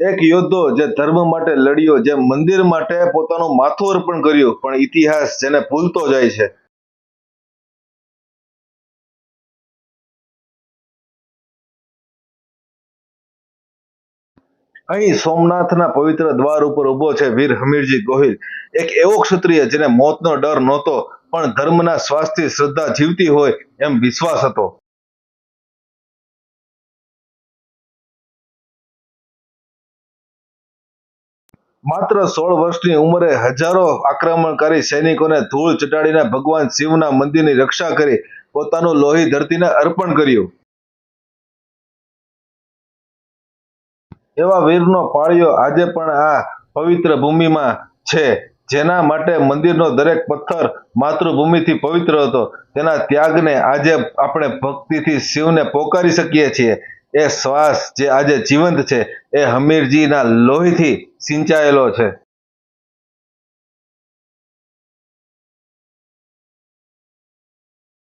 એક યોદ્ધો જે ધર્મ માટે લડ્યો, જે મંદિર માટે પોતાનું માથું અર્પણ કર્યું, પણ ઇતિહાસ જેને ભૂલતો જાય છે. અહીં સોમનાથના પવિત્ર દ્વાર ઉપર ઊભો છે વીર હમીરજી ગોહિલ. એક એવો ક્ષત્રિય જેને મોતનો ડર નહોતો, પણ ધર્મના શ્વાસથી શ્રદ્ધા જીવતી હોય એમ વિશ્વાસ હતો. માત્ર સોળ વર્ષની ઉંમરે હજારો આક્રમણકારી સૈનિકોને ધૂળ ચટાડીને ભગવાન શિવના મંદિરની રક્ષા કરી પોતાનું લોહી ધરતીને અર્પણ કર્યું. એવા વીરનો પાળિયો આજે પણ આ પવિત્ર ભૂમિમાં છે, જેના માટે મંદિરનો દરેક પથ્થર માતૃભૂમિથી પવિત્ર હતો. તેના ત્યાગને આજે આપણે ભક્તિથી શિવને પોકારી શકીએ છીએ. એ શ્વાસ જે આજે જીવંત છે એ હમીરજીના લોહીથી સિંચાયેલો છે.